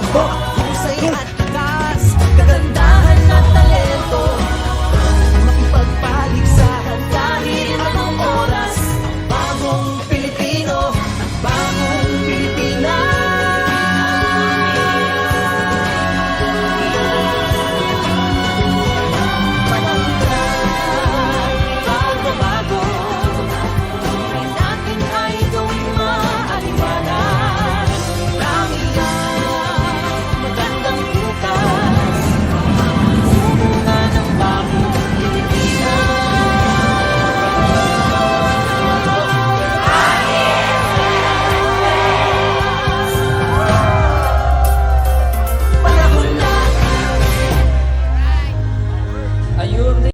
Bombok! Kung sa'yo at